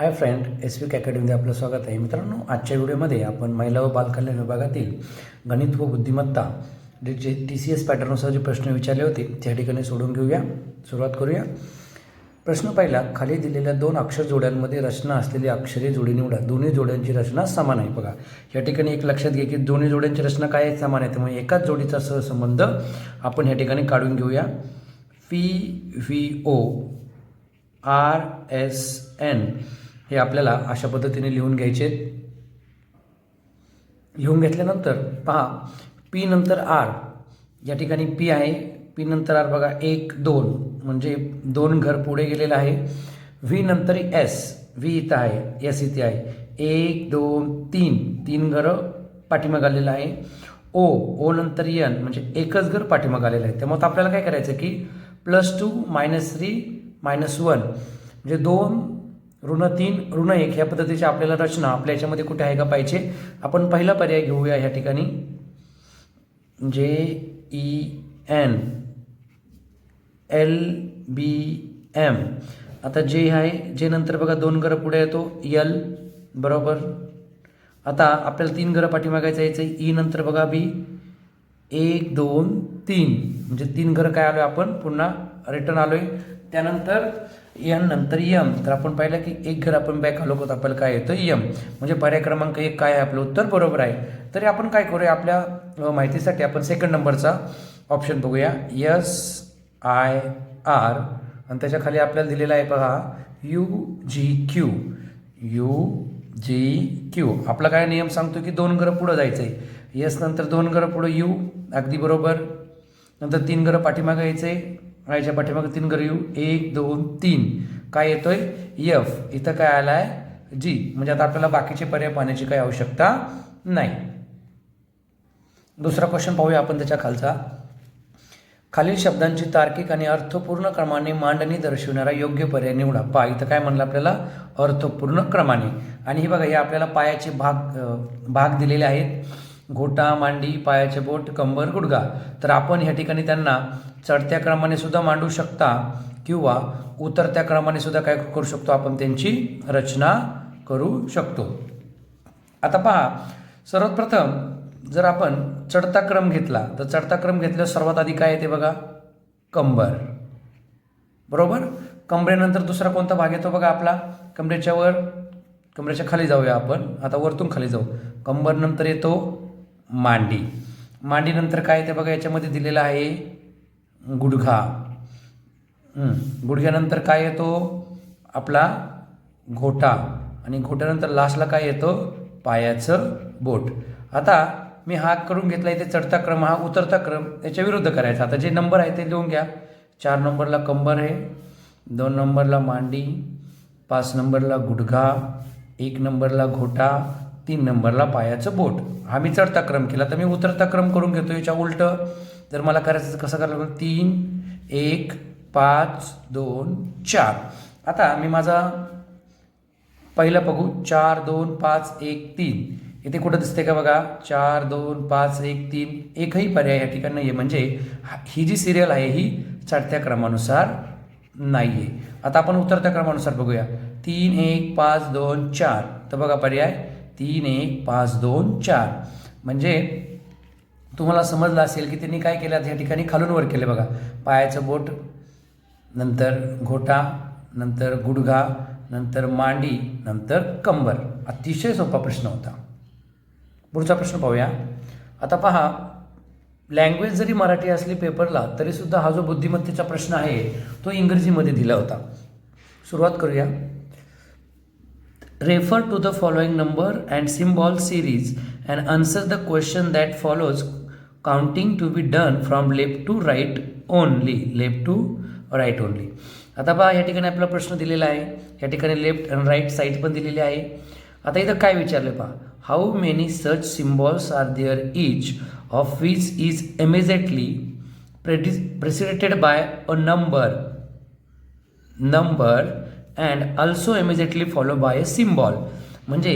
हाय friend S week अकॅडमीमध्ये आपलं स्वागत आहे. मित्रांनो आजच्या व्हिडिओमध्ये आपण महिला व बालकल्याण विभागातील गणित व बुद्धिमत्ता जे जे टी सी एस पॅटर्ननुसार जे प्रश्न विचारले होते त्या ठिकाणी सोडून घेऊया. सुरुवात करूया. प्रश्न पहिला खाली दिलेल्या दोन अक्षर जोड्यांमध्ये रचना असलेली अक्षरे जोडी निवडा. दोन्ही जोड्यांची रचना समान आहे. बघा या ठिकाणी एक लक्षात घे की दोन्ही जोड्यांची रचना काय आहे? समान आहे. त्यामुळे एकाच जोडीचा सहसंबंध आपण या ठिकाणी काढून घेऊया. P V O R S N हे आपल्याला अशा पद्धतीने लिहून घ्यायचे. लिहून घेतल्यानंतर पहा पी नंतर आर या ठिकाणी पी आहे. पी नंतर आर बघा एक दोन. म्हणजे दोन घर पुढे गेलेलं आहे. व्ही नंतर एस व्ही इथं आहे. एस इथे आहे. एक दोन तीन. तीन घरं पाठीमाग आलेलं आहे. ओ ओ नंतर यन म्हणजे एकच घर पाठीमाग आलेलं आहे. त्यामुळे आपल्याला काय करायचं की plus two minus three minus one म्हणजे दोन ऋण तीन ऋण एक ह्या पद्धतीची आपल्याला रचना आपल्या याच्यामध्ये कुठे आहे का पाहिजे? आपण पहिला पर्याय घेऊया ह्या ठिकाणी. J E N L B M. आता जे आहे जे नंतर बघा दोन घरं पुढे येतो यल बरोबर. आता आपल्याला तीन घरं पाठीमागायचं यायचं ई नंतर बघा बी. एक दोन तीन. म्हणजे तीन घरं काय आलो आहे आपण? पुन्हा रिटर्न आलो आहे त्यानंतर यन नंतर यम तर आपण पाहिलं की एक घर आपण बॅक आलो होतो आपल्याला काय येतं? यम म्हणजे पर्याय क्रमांक एक काय आहे? आपलं उत्तर बरोबर आहे. तरी आपण काय करूया? आपल्या माहितीसाठी आपण सेकंड नंबरचा ऑप्शन बघूया. यस आय आर आणि त्याच्याखाली आपल्याला दिलेला आहे बघा U G Q U G Q आपला काय नियम सांगतो की दोन घरं पुढं जायचं आहे यस नंतर दोन घरं पुढं यू अगदी बरोबर. नंतर तीन घरं पाठीमागं यायचे. आयच्या पाठीमागं तीन घरं येऊ. एक दोन तीन. काय येतोय? यफ इथं काय आलं आहे जी म्हणजे आता आपल्याला बाकीचे पर्याय पाहण्याची काही आवश्यकता नाही. दुसरा क्वेश्चन पाहूया आपण त्याच्या खालचा. खालील शब्दांची तार्किक आणि अर्थपूर्ण क्रमाने मांडणी दर्शवणारा योग्य पर्याय निवडा. पा. इथं काय म्हणलं आपल्याला? अर्थपूर्ण क्रमाने. आणि हे बघा हे आपल्याला पायाचे भाग भाग दिलेले आहेत. घोटा मांडी पायाचे बोट कंबर गुडगा तर आपण ह्या ठिकाणी त्यांना चढत्या क्रमाने सुद्धा मांडू शकता किंवा उतरत्या क्रमाने सुद्धा काय करू शकतो आपण त्यांची रचना करू शकतो. आता पहा सर्वात प्रथम जर आपण चढता क्रम घेतला तर चढता क्रम घेतल्यावर सर्वात आधी काय येते बघा? कंबर. बरोबर? कंबरेनंतर दुसरा कोणता भाग येतो बघा आपला? कमरेच्या वर? कमरेच्या खाली जाऊया आपण. आता वरतून खाली जाऊ. कंबरनंतर येतो मांडी. मांडीनंतर काय येते बघा याच्यामध्ये दिलेलं आहे गुडघा. गुडघ्यानंतर काय येतो? आपला घोटा. आणि घोट्यानंतर लास्टला काय येतो? पायाचं बोट. आता मी हा करून घेतला इथे चढता क्रम हा उतरता क्रम याच्या विरुद्ध करायचा. आता जे नंबर आहे ते लिहून घ्या. चार नंबरला कंबर आहे दोन नंबरला मांडी पाच नंबरला गुडघा एक नंबरला घोटा तीन नंबरला पायाचं बोट. हा मी चढता क्रम केला. तर मी उतरता क्रम करून घेतो याच्या उलटं. तर मला करायचं कसं करायला लागलं? तीन एक पाच दोन चार. आता मी माझा पहिलं बघू. चार दोन पाच एक तीन. इथे कुठं दिसते का बघा? चार दोन पाच एक तीन. एकही पर्याय या ठिकाणी नाही आहे म्हणजे हा- ही जी सिरियल आहे ही चढत्या क्रमानुसार नाही आहे आता आपण उतरत्या क्रमानुसार बघूया. तीन एक पाच दोन चार. तर बघा पर्याय. तीन एक पाच दोन चार. म्हणजे तुम्हाला समजलं असेल की त्यांनी काय केलं या ठिकाणी? खालून वर केले बघा. पायाचं बोट नंतर घोटा नंतर गुडघा नंतर मांडी नंतर कंबर. अतिशय सोपा प्रश्न होता. पुढचा प्रश्न पाहूया. आता पहा लँग्वेज जरी मराठी असली पेपरला तरीसुद्धा हा जो बुद्धिमत्तेचा प्रश्न आहे तो इंग्रजीमध्ये दिला होता. सुरुवात करूया. Refer to the following number and symbol series and answer the question that follows counting to be done from left to right only left to right only आता पहा या ठिकाणी आपला प्रश्न दिलेला आहे. या ठिकाणी लेफ्ट अँड राईट साईड पण दिलेली आहे. आता इथं काय विचारलं पहा? How many such symbols are there each of which is immediately pre preceded by a number number and also immediately follow by a symbol म्हणजे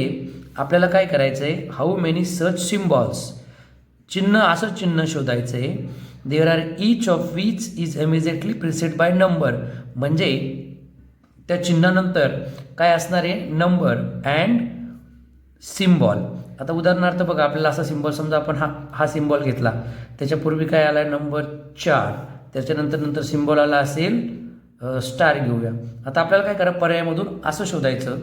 आपल्याला काय करायचं आहे हाऊ मेनी सर्च सिम्बॉल्स चिन्ह असं चिन्ह शोधायचं आहे there are each of which is immediately preceded by number म्हणजे त्या चिन्हानंतर काय असणार आहे? नंबर अँड सिम्बॉल आता उदाहरणार्थ बघा आपल्याला असा सिम्बॉल समजा आपण हा हा सिम्बॉल घेतला. त्याच्यापूर्वी काय आला आहे नंबर चार. त्याच्यानंतर नंतर सिम्बॉल आला असेल स्टार घेऊया. आता आपल्याला काय करा पर्यायामधून असं शोधायचं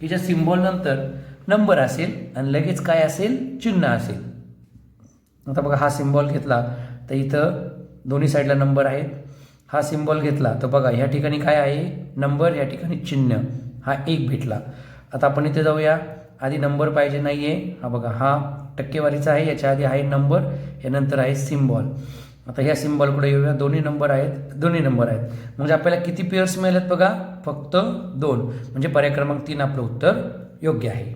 की ज्या सिम्बॉलनंतर नंबर असेल आणि लगेच काय असेल चिन्ह असेल. आता बघा हा सिम्बॉल घेतला तर इथं दोन्ही साईडला नंबर आहेत. हा सिम्बॉल घेतला तर बघा ह्या ठिकाणी काय आहे? नंबर या ठिकाणी चिन्ह. हा एक भेटला. आता आपण इथे जाऊया. आधी नंबर पाहिजे नाही आहे हा बघा हा टक्केवारीचा आहे याच्या आधी आहे नंबर यानंतर आहे सिम्बॉल आता ह्या सिम्बॉलकडे येऊया. दोन्ही नंबर आहेत. दोन्ही नंबर आहेत. म्हणजे आपल्याला किती पेअर्स मिळालेत बघा? फक्त दोन. म्हणजे पर्याय क्रमांक तीन आपलं उत्तर योग्य आहे.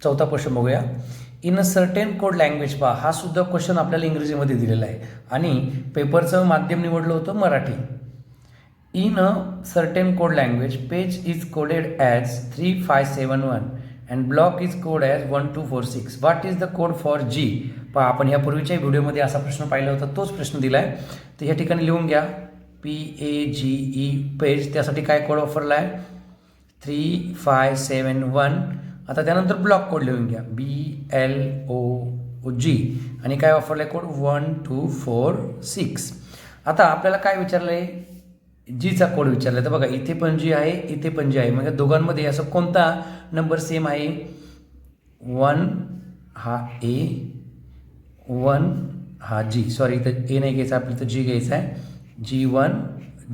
चौथा प्रश्न बघूया. In a certain code language पहा हा सुद्धा क्वेश्चन आपल्याला इंग्रजीमध्ये दिलेला आहे. आणि पेपरचं माध्यम निवडलं होतं Marathi. In a certain code language page is coded as three five seven one and block is code as one two four six what is the code for G पहा आपण यापूर्वीच्या व्हिडिओमध्ये असा प्रश्न पाहिला होता तोच प्रश्न दिला आहे तर या ठिकाणी लिहून घ्या. P A G E page त्यासाठी काय कोड वापरला आहे? थ्री फाय सेवन वन आता त्यानंतर ब्लॉक कोड लिहून घ्या. बी एल ओ जी आणि काय वापरलं आहे code one two four six आता आपल्याला काय विचारलं आहे जीचा कोड विचारला तर बघा इथे पण जी आहे इथे पण जी आहे. म्हणजे दोघांमध्ये असं कोणता नंबर सेम आहे? वन हा ए वन हा जी सॉरी इथं ए नाही घ्यायचा आपलं तर जी घ्यायचा आहे. जी वन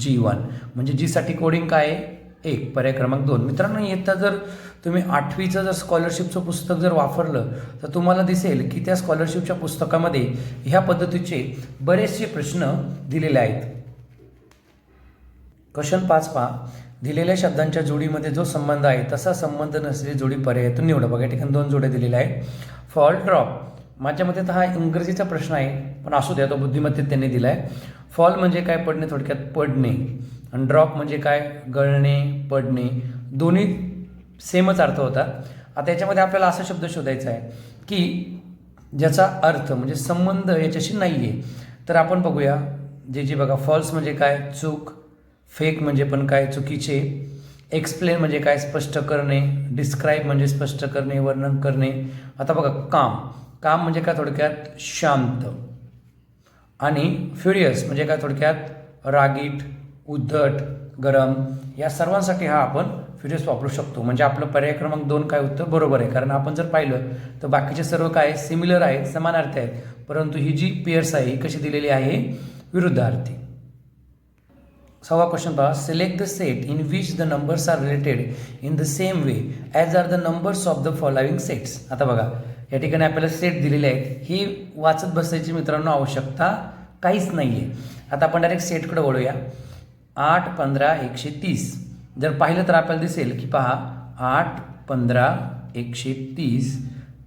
जी वन म्हणजे जीसाठी कोडिंग काय आहे? एक पर्याय क्रमांक दोन. मित्रांनो येता जर तुम्ही आठवीचं जर स्कॉलरशिपचं पुस्तक जर वापरलं तर तुम्हाला दिसेल की त्या स्कॉलरशिपच्या पुस्तकामध्ये ह्या पद्धतीचे बरेचसे प्रश्न दिलेले आहेत. क्वेश्चन पाच पहा. दिलेल्या शब्दांच्या जोडीमध्ये जो संबंध आहे तसा संबंध नसलेली जोडी पर्यायातून निवडा. बघा या ठिकाणी दोन जोड्या दिलेल्या आहेत. फॉल ड्रॉप माझ्या मते तर हा इंग्रजीचा प्रश्न आहे पण असू द्या तो बुद्धिमत्तेत त्यांनी दिला आहे फॉल म्हणजे काय पडणे थोडक्यात पडणे. आणि ड्रॉप म्हणजे काय गळणे पडणे. दोन्ही सेमच अर्थ होता. आता याच्यामध्ये आपल्याला असा शब्द शोधायचा आहे की ज्याचा अर्थ म्हणजे संबंध याच्याशी नाही आहे तर आपण बघूया जे जे बघा फॉल्स म्हणजे काय चूक. फेक म्हणजे पण काय चुकीचे. एक्सप्लेन म्हणजे काय स्पष्ट करणे. डिस्क्राईब म्हणजे स्पष्ट करणे वर्णन करणे. आता बघा काम. काम म्हणजे काय थोडक्यात? शांत. आणि फ्युरियस म्हणजे काय थोडक्यात? रागीट उद्धट गरम. या सर्वांसाठी हा आपण फ्युरियस वापरू शकतो. म्हणजे आपलं पर्याय क्रमांक दोन काय उत्तर? बरोबर आहे. कारण आपण जर पाहिलं तर बाकीचे सर्व काय सिमिलर आहेत समानार्थी आहेत. परंतु ही जी पेयर्स आहे ही कशी दिलेली आहे? विरुद्धार्थी. सहावा क्वेश्चन पहा. Select the set in which the numbers are related in the same way as are the numbers of the following sets आता बघा. या ठिकाणी आपल्याला सेट दिलेले आहेत. ही वाचत बसायची मित्रांनो आवश्यकता काहीच नाही आहे आता आपण डायरेक्ट सेटकडे वळूया. आठ पंधरा एकशे तीस. जर पाहिलं तर आपल्याला दिसेल की पहा आठ पंधरा एकशे तीस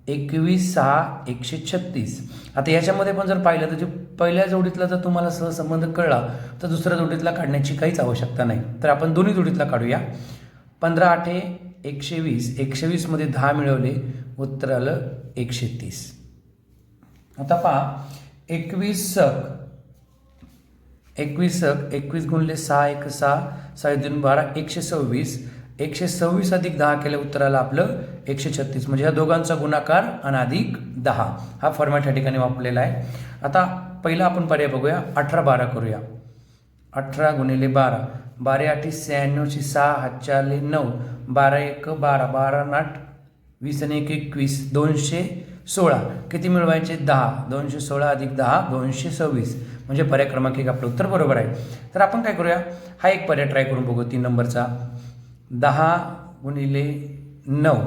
एकवीस सहा एकशे छत्तीस. आता याच्यामध्ये पण जर पाहिलं तर जे पहिल्या जोडीतला जर तुम्हाला सहसंबंध कळला तर दुसऱ्या जोडीतला काढण्याची काहीच आवश्यकता नाही. तर आपण दोन्ही जोडीतला काढूया. पंधरा आठे एकशे वीस एकशे वीसमध्ये दहा मिळवले उत्तर आलं एकशे तीस आता पहा एकवीस सक एकवीस सक एकवीस गुणले सहा एक सहा सहा दोन बारा एकशे सव्वीस. एकशे सव्वीस अधिक दहा केले उत्तराला आपलं एकशे छत्तीस म्हणजे ह्या दोघांचा गुणाकार आणि अधिक दहा. हा फॉर्मॅट या ठिकाणी वापरलेला आहे. आता पहिला आपण पर्याय बघूया. अठरा बारा करूया. अठरा गुणिले बारा. बारा आठी शहाण्णवशे सहा हातचारले नऊ. बारा एक बारा बारा नाट वीस आणि एक एकवीस दोनशे सोळा. किती मिळवायचे? दहा. दोनशे सोळा अधिक दहा दोनशे सव्वीस. म्हणजे पर्याय क्रमांक एक आपलं उत्तर बरोबर आहे. तर आपण काय करूया? हा एक पर्याय ट्राय करून बघू तीन नंबरचा. दहा गुणिले नऊ.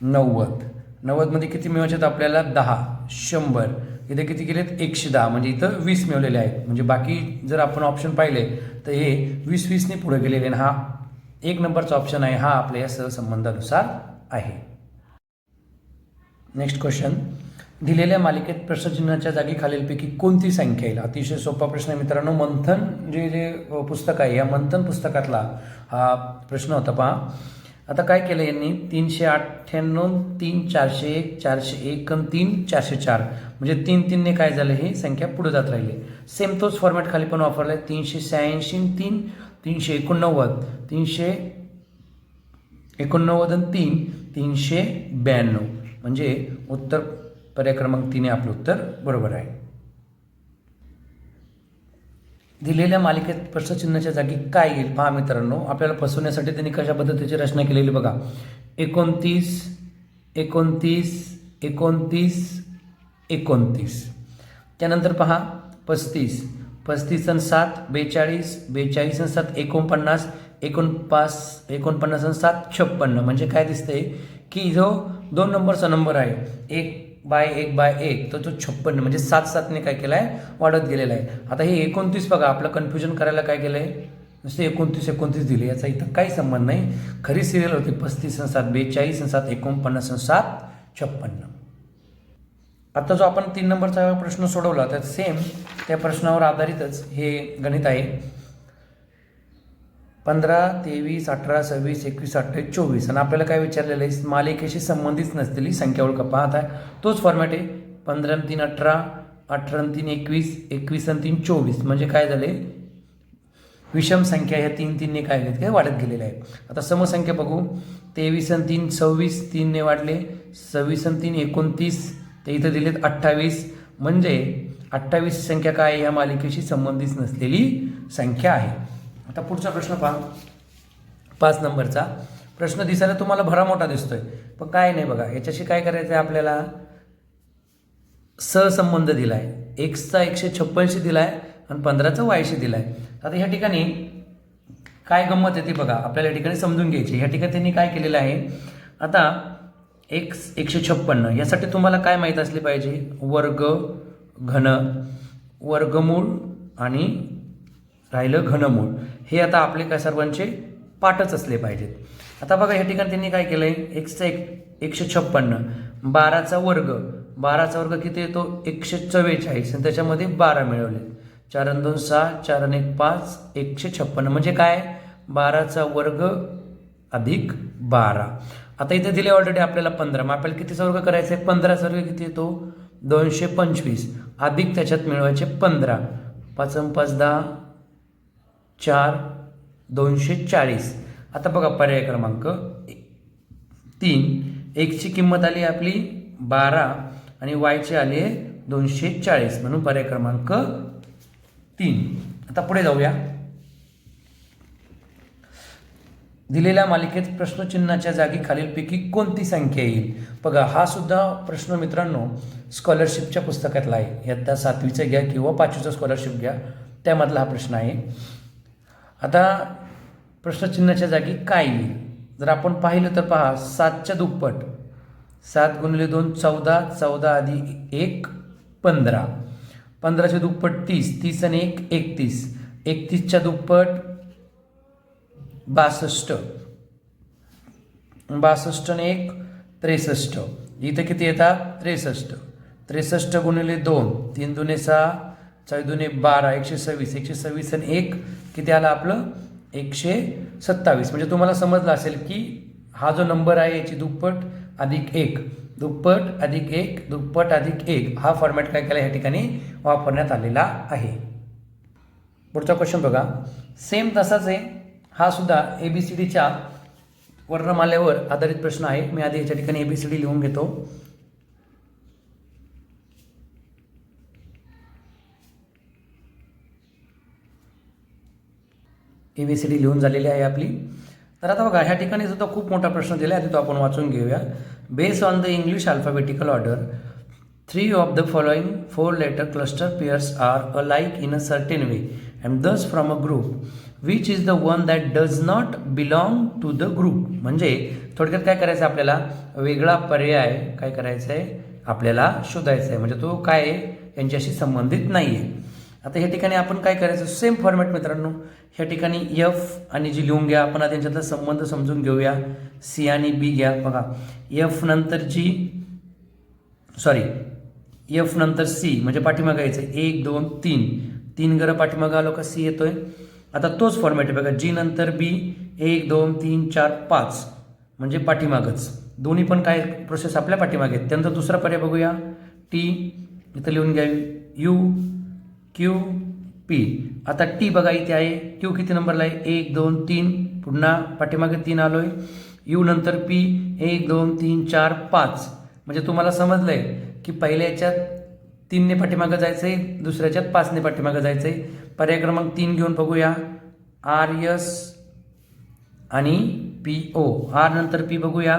नव्वद. नव्वदमध्ये किती मिळवायचे आपल्याला? दहा. शंभर. इथे किती केलेत? एकशे दहा. म्हणजे इथं वीस मिळवलेले आहेत. म्हणजे बाकी जर आपण ऑप्शन पाहिले तर हे वीस वीसने पुढे गेलेले आणि हा एक नंबरचा ऑप्शन आहे. हा आपल्या या सहसंबंधानुसार आहे. नेक्स्ट क्वेश्चन दिलेल्या मालिकेत प्रश्नचिन्हाच्या जागी खालीलपैकी कोणती संख्या येईल? अतिशय सोपा प्रश्न आहे मित्रांनो. मंथन जे जे पुस्तक आहे या मंथन पुस्तकातला हा प्रश्न होता पहा. आता काय केलं यांनी? तीनशे अठ्ठ्याण्णव तीन चारशे एक चारशे एक आणि तीन चारशे चार. म्हणजे तीन तीनने काय झालं ही संख्या पुढे जात राहिली. सेम तोच फॉर्मॅट खाली पण वापरला आहे तीनशे शहाऐंशी तीन तीनशे एकोणनव्वद. तीनशे एकोणनव्वद आणि तीन तीनशे ब्याण्णव. म्हणजे उत्तर पर्याय क्रमांक तीन आपलं उत्तर बरोबर आहे. दिलेल्या मालिकेत प्रश्नचिन्हाच्या जागी काय येईल? पहा मित्रांनो आपल्याला फसवण्यासाठी त्यांनी कशा पद्धतीची रचना केलेली बघा. एकोणतीस एकोणतीस एकोणतीस एकोणतीस. त्यानंतर पहा पस्तीस. पस्तीस आणि सात बेचाळीस. बेचाळीस आणि सात एकोणपन्नास. एकोणपास एकोणपन्नास आणि सात छप्पन्न. म्हणजे काय दिसतंय? की जो दोन नंबरचा नंबर आहे एक बाय एक बाय एक तर तो छप्पन्न म्हणजे सात सातने काय केलं आहे वाढत गेलेला आहे. आता हे एकोणतीस बघा आपलं कन्फ्युजन करायला काय केलं आहे नुसते एकोणतीस एकोणतीस दिले. याचा इथं काही संबंध नाही. खरी सिरियल होती पस्तीस आणि सात बेचाळीस आणि सात एकोणपन्नास आणि सात छप्पन्न. आता जो आपण तीन नंबरचा प्रश्न सोडवला तर सेम त्या प्रश्नावर आधारितच हे गणित आहे. पंधरा तेवीस अठरा सव्वीस एकवीस अठ्ठावीस चोवीस. आणि आपल्याला काय विचारलेलं आहे? मालिकेशी संबंधित नसलेली संख्या ओळखा. पाहत आहे तोच फॉर्मॅट आहे. पंधरा तीन अठरा अठरा तीन एकवीस एकवीस आणि तीन चोवीस. म्हणजे काय झाले? विषम संख्या ह्या तीन तीनने काय आहेत काय वाढत गेलेल्या आहेत आता समसंख्या बघू. तेवीस आणि तीन सव्वीस तीनने वाढले. सव्वीस आणि तीन एकोणतीस ते इथं दिलेत अठ्ठावीस. म्हणजे अठ्ठावीस संख्या काय आहे? या मालिकेशी संबंधित नसलेली संख्या आहे. आता पुढचा प्रश्न पहा. पाच नंबरचा. प्रश्न दिसायला तुम्हाला भरा मोठा दिसतोय. पण काय नाही बघा याच्याशी काय करायचं आहे आपल्याला? सहसंबंध दिला आहे एक्सचा एकशे छप्पनशी दिला आहे आणि पंधराचा वायशी दिला आहे आता ह्या ठिकाणी काय गंमत येते बघा. आपल्याला या ठिकाणी समजून घ्यायची ह्या ठिकाणी त्यांनी काय केलेलं आहे? आता एक्स एकशे छप्पन्न. यासाठी तुम्हाला काय माहीत असले पाहिजे? वर्ग घन वर्गमूळ आणि राहिलं घनमूळ. हे आता आपले काय सर्वांचे पाठच असले पाहिजेत. आता बघा या ठिकाणी त्यांनी काय केलं आहे एक्सचा एक एकशे छप्पन्न. बाराचा वर्ग. बाराचा वर्ग किती येतो? एकशे चव्वेचाळीस. आणि त्याच्यामध्ये बारा मिळवले. चार आणि दोन सहा. चार आणि एक पाच. एकशे छप्पन्न. म्हणजे काय? बाराचा वर्ग अधिक बारा. आता इथे दिले ऑलरेडी आपल्याला पंधरा. मग आपल्याला किती वर्ग करायचा? आहे पंधरा वर्ग किती येतो? दोनशे पंचवीस. अधिक त्याच्यात मिळवायचे पंधरा. पाच पाच दहा. चार. दोनशे चाळीस. आता बघा पर्याय क्रमांक तीन. एकची किंमत आली आपली बारा आणि वायची आली आहे दोनशे चाळीस. म्हणून पर्याय क्रमांक तीन. आता पुढे जाऊया. दिलेल्या मालिकेत प्रश्नचिन्हाच्या जागी खालीलपैकी कोणती संख्या येईल? बघा हा सुद्धा प्रश्न मित्रांनो स्कॉलरशिपच्या पुस्तकातला आहे. इयत्ता सातवीचा घ्या किंवा पाचवीचा स्कॉलरशिप घ्या त्यामधला हा प्रश्न आहे. आता प्रश्नचिन्हाच्या जागी काय येईल? जर आपण पाहिलं तर पहा सातच्या दुप्पट. सात गुणिले दोन चौदा चौदा आधी एक पंधरा. पंधराच्या दुप्पट तीस तीस आणि एक एकतीस. एकतीसच्या दुप्पट बासष्ट. बासष्ट आणि एक त्रेसष्ट. इथं किती येतात त्रेसष्ट. त्रेसष्ट गुणिले दोन तीन दुने सहा चार दुने बारा एकशे सव्वीस. एकशे सव्वीस आणि एक किती आला आपलं? एकशे सत्तावीस. म्हणजे तुम्हाला समजलं असेल की हा जो नंबर आहे याची दुप्पट अधिक एक. दुप्पट अधिक एक दुप्पट अधिक एक. हा फॉर्मॅट काय केला? या ठिकाणी वापरण्यात आलेला आहे. पुढचा क्वेश्चन बघा. सेम तसाच आहे. हा सुद्धा ए बी सी डीच्या वर्णमाल्यावर आधारित प्रश्न आहे. मी आधी याच्या ठिकाणी ए बी सी डी लिहून घेतो. ए बी सी डी लिहून झालेली आहे आपली. तर आता बघा ह्या ठिकाणी सुद्धा खूप मोठा प्रश्न दिला आहे तो आपण वाचून घेऊया. Base on the English alphabetical order three of the following four letter cluster pairs are alike in a certain way and thus from a group which is the one that does not belong to the group म्हणजे थोडक्यात काय करायचं आहे आपल्याला? वेगळा पर्याय काय करायचं आहे आपल्याला शोधायचा आहे म्हणजे तो काय आहे? यांच्याशी संबंधित नाही आहे आता या ठिकाणी आपण काय करायचं? सेम फॉर्मॅट मित्रांनो. ह्या ठिकाणी एफ आणि जी लिहून घ्या. आपण आता यांच्यातला संबंध समजून घेऊया. सी आणि बी घ्या. बघा. एफ नंतर जी सॉरी एफ नंतर सी म्हणजे पाठीमागायचं एक दोन तीन. तीन गरं पाठीमागं आलो का सी येतोय. आता तोच फॉर्मॅट आहे बघा जी नंतर बी एक दोन तीन चार पाच. म्हणजे पाठीमागच. दोन्ही पण काय प्रोसेस आपल्या पाठीमागे आहेत. त्यानंतर दुसरा पर्याय बघूया. टी इथं लिहून घ्या यू क्यू पी आता टी बघा इथे आहे. क्यू किती नंबरला आहे? एक दोन तीन. पुन्हा पाठीमागे तीन आलो आहे यू नंतर पी एक दोन तीन चार पाच. म्हणजे तुम्हाला समजलं आहे की पहिल्या याच्यात तीनने पाठीमागं जायचं आहे दुसऱ्याच्यात पाचने पाठीमागं जायचं आहे पर्याय क्रमांक तीन घेऊन बघूया. आर यस आणि पी ओ. आर नंतर पी बघूया.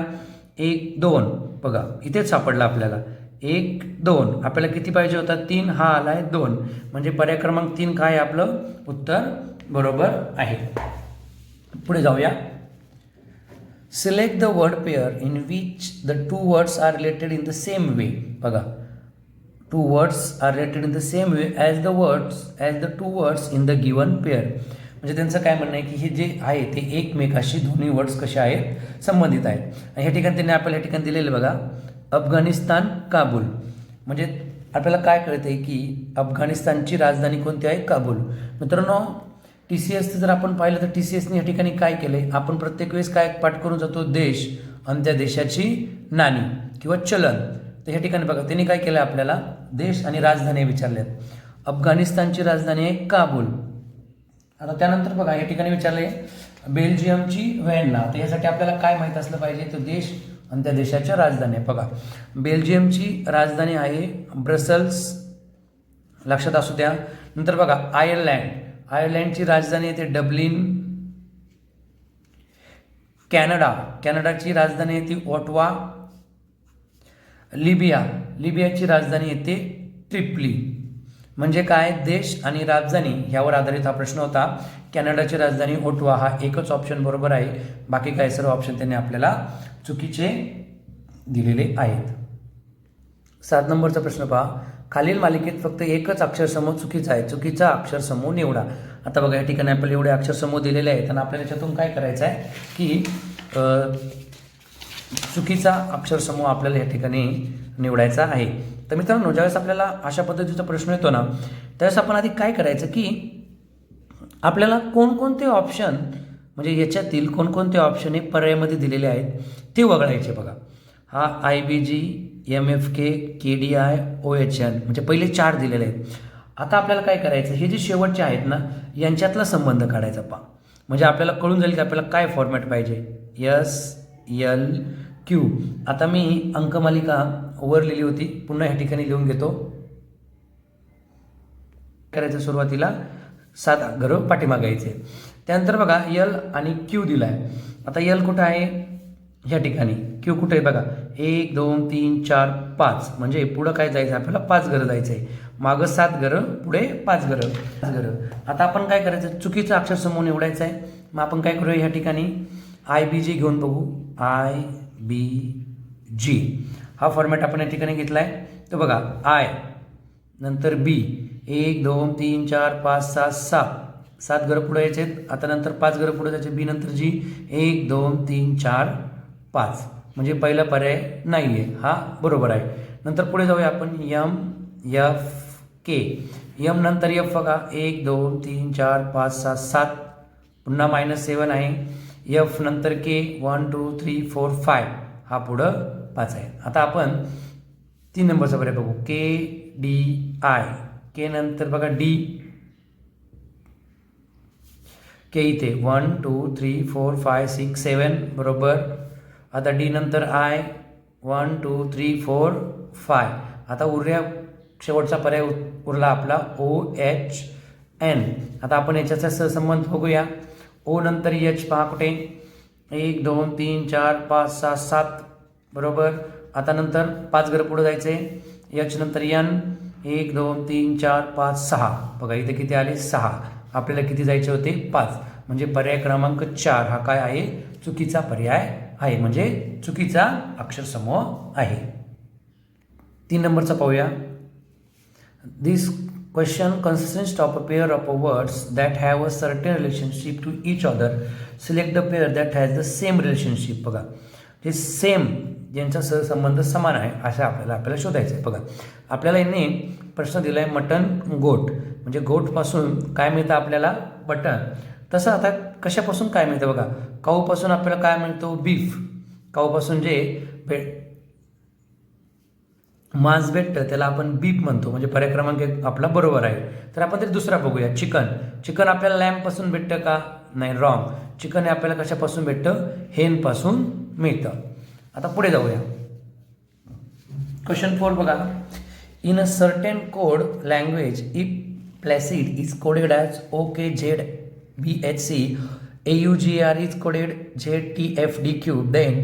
एक दोन. बघा इथेच सापडला आपल्याला. एक दोन. आपल्याला किती पाहिजे होता? तीन. हा आला आहे दोन. म्हणजे पर्याय क्रमांक तीन काय आहे आपलं? उत्तर बरोबर आहे. पुढे जाऊया. Select the word pair in which the two words are related in the same way बघा two words are related in the same way as the words as the two words in the given pair म्हणजे त्यांचं काय म्हणणं आहे की हे जे आहे ते एकमेकाशी दोन्ही वर्ड्स कसे आहेत संबंधित आहेत. आणि ह्या ठिकाणी त्यांनी आपल्याला या ठिकाणी दिलेलं बघा अफगाणिस्तान काबूल. म्हणजे आपल्याला काय कळते की अफगाणिस्तानची राजधानी कोणती आहे? काबूल. मित्रांनो टी सी एसचं जर आपण पाहिलं तर टी सी एसने या ठिकाणी काय केलं आहे आपण प्रत्येक वेळेस काय पाठ करून जातो? देश. आणि त्या देशाची नाणी किंवा चलन. तर ह्या ठिकाणी बघा त्यांनी काय केलं आपल्याला? देश आणि राजधानी विचारल्यात अफगाणिस्तानची राजधानी आहे काबूल. आता त्यानंतर बघा या ठिकाणी विचारले बेल्जियमची व्हॅन्ना तर यासाठी आपल्याला काय माहीत असलं पाहिजे? तो देश आणि त्या देशाच्या राजधानी आहे. बघा बेल्जियमची राजधानी आहे ब्रसल्स लक्षात असू द्या. नंतर बघा आयर्लँड. आयर्लँडची राजधानी आहे ते डब्लिन. कॅनडा. कॅनडाची राजधानी आहे ती ओटवा. लिबिया लिबियाची राजधानी येते ट्रिपली. म्हणजे काय? देश आणि राजधानी ह्यावर आधारित हा प्रश्न होता. कॅनडाची राजधानी ओटवा हा एकच ऑप्शन बरोबर आहे. बाकी काय सर्व ऑप्शन त्यांनी आपल्याला चुकीचे दिलेले आहेत. सात नंबरचा प्रश्न पहा. खालील मालिकेत फक्त एकच अक्षरसमूह चुकीचा आहे. चुकीचा अक्षरसमूह निवडा. आता बघा या ठिकाणी आपल्याला एवढे अक्षरसमूह दिलेले आहेत आणि आपल्याला याच्यातून काय करायचं आहे की चुकीचा अक्षरसमूह आपल्याला या ठिकाणी निवडायचा आहे. तर मित्रांनो ज्यावेळेस आपल्याला अशा पद्धतीचा प्रश्न येतो ना त्यावेळेस आपण आधी काय करायचं की आपल्याला कोणकोणते ऑप्शन म्हणजे याच्यातील कोणकोणते ऑप्शन हे पर्यायामध्ये दिलेले आहेत ते वगळायचे बघा. हा I B G M F K K D I O H N म्हणजे पहिले चार दिलेले आहेत. आता आपल्याला काय करायचं हे जे शेवटचे आहेत ना यांच्यातला संबंध काढायचा पा म्हणजे आपल्याला कळून जाईल की आपल्याला काय फॉर्मॅट पाहिजे. यस यल क्यू आता मी अंकमालिका वर लिहिली होती. पुन्हा ह्या ठिकाणी लिहून घेतो. करायचं सुरुवातीला सात घरं पाठीमागायचे. त्यानंतर बघा यल आणि क्यू दिला आहे आता यल कुठं आहे? ह्या ठिकाणी. क्यू कुठे आहे बघा? एक दोन तीन चार पाच. म्हणजे पुढं काय जायचं? आहे? आपल्याला पाच घरं जायचं आहे मागं सात घरं पुढे पाच घरं. पाच घरं. आता आपण काय करायचं? चुकीचं अक्षरसमूह निवडायचं आहे मग आपण काय करूया ह्या ठिकाणी? आय बी जी घेऊन बघू. आय बी जी हा फॉर्मॅट आपण या ठिकाणी घेतला आहे तर बघा आय नंतर बी एक दोन तीन चार पाच सहा सात. सात घरं पुढे यायचे आहेत. आता नंतर पाच घरं पुढे जायचे. बी नंतर जी एक दोन तीन चार पाच. म्हणजे पहिला पर्याय नाही आहे हा बरोबर आहे. नंतर पुढे जाऊया आपण. यम यफ के यम नंतर यफ बघा. एक दोन तीन चार पाच सहा सात. पुन्हा मायनस सेवन आहे. यफ नंतर K one two three four five हा पुढं पाच आहे. आता आपण तीन नंबरचा पर्याय बघू. के डी आय के नंतर बघा डी के इथे one two three four five six seven बरोबर? आता डी नंतर I one two three four five आता उरल्या शेवटचा पर्याय उरला आपला ओ एच एन आता आपण याच्याचा सहसंबंध बघूया. ओ नंतर यच पहा कुठे एक दोन तीन चार पाच सहा सात. बरोबर? आता नंतर पाच घर पुढं जायचे. यच नंतर यन. एक दोन तीन चार पाच सहा. बघा इथे किती आले? सहा. आपल्याला किती जायचे होते? पाच. म्हणजे पर्याय क्रमांक चार हा काय आहे? चुकीचा पर्याय आहे. म्हणजे चुकीचा अक्षरसमूह आहे. तीन नंबरचा पाहूया. This question consists of a pair of words that have a certain relationship to each other. Select the pair that has the same relationship. बघा. हे सेम ज्यांचा सहसंबंध समान आहे अशा आपल्याला आपल्याला शोधायचं आहे. बघा. आपल्याला यांनी प्रश्न दिला आहे मटन गोट. म्हणजे गोटपासून काय मिळतं आपल्याला? मटन तसं आता कशापासून काय मिळतं बघा? काऊपासून आपल्याला काय मिळतो? बीफ. काऊपासून जे भे मांस भेटतं त्याला आपण बीप म्हणतो. म्हणजे पर्याय क्रमांक आपला बरोबर आहे. तर आपण तरी दुसरा बघूया. चिकन. चिकन आपल्याला लॅम्पपासून भेटतं का? नाही रॉंग. चिकन हे आपल्याला कशापासून भेटतं? हेनपासून मिळतं. आता पुढे जाऊया. क्वेश्चन फोर बघा. In a certain code language if placid is coded as O K Z B H C A U G R is coded Z T F D Q then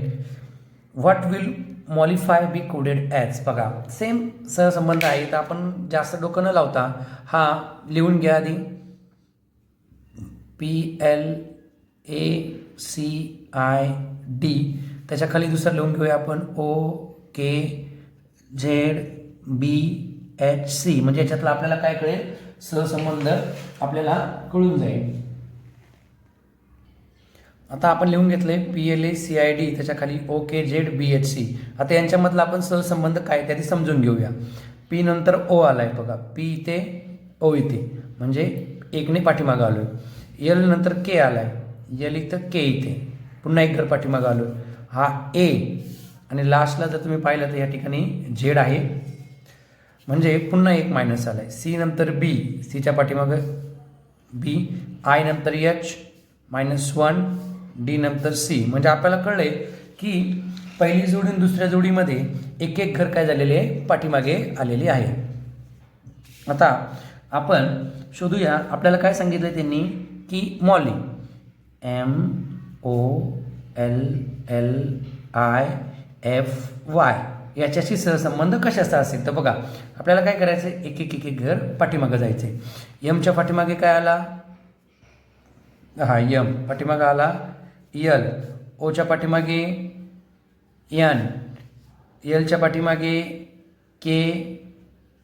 what will mollify be coded as बघा same सहसंबंध आहे. तर आपण जास्त डोकं न लावता हा लिहून घ्या आधी. P L A C I D त्याच्याखाली दुसरं लिहून घेऊया आपण. O K Z B H C म्हणजे याच्यातलं आपल्याला काय कळेल? सहसंबंध आपल्याला कळून जाईल. आता आपण लिहून घेतले P L A C I D त्याच्याखाली O K Z B H C आता यांच्यामधला आपण सहसंबंध काय ते समजून घेऊया. पी नंतर ओ आलाय बघा. पी इथे ओ इथे. म्हणजे एकने पाठीमागं आलोय. यल नंतर के आलाय. यल इथं के इथे. पुन्हा एक घर पाठीमागं आलो हा ए आणि लास्टला जर तुम्ही पाहिलं तर या ठिकाणी झेड आहे. म्हणजे पुन्हा एक मायनस आलाय. सी नंतर बी सीच्या पाठीमागं बी आय नंतर एच मायनस वन डी नंतर सी म्हणजे आपल्याला कळले की पहिली जोडी आणि दुसऱ्या जोडीमध्ये एक एक घर काय झालेले आहे? पाठीमागे आलेली आहे. आता आपण शोधूया आपल्याला काय सांगितलं त्यांनी? की Molly. M O L L I F Y याच्याशी सहसंबंध कशाचा असेल तर बघा आपल्याला काय करायचं एक एक एक एक घर पाठीमागं जायचं आहे यमच्या पाठीमागे काय आला? हा यम पाठीमागं आला यल ओच्या पाठीमागे यन यलच्या पाठीमागे के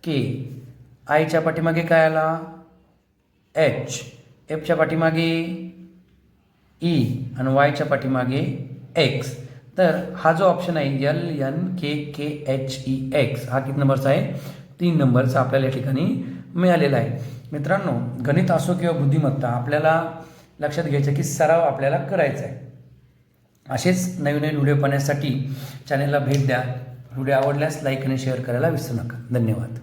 के. आयच्या पाठीमागे काय आला? एच. एफच्या पाठीमागे ई आणि वायच्या पाठीमागे एक्स. तर हा जो ऑप्शन आहे L N K K H E X हा किती नंबरचा आहे? तीन नंबरचा आपल्याला या ठिकाणी मिळालेला आहे. मित्रांनो गणित असो किंवा बुद्धिमत्ता आपल्याला लक्षात घ्यायचं की सराव आपल्याला करायचा आहे. असेच नवीन नवीन व्हिडिओ पाहण्यासाठी चॅनलला भेट द्या. व्हिडिओ आवडल्यास लाईक आणि शेअर करायला विसरू नका. धन्यवाद.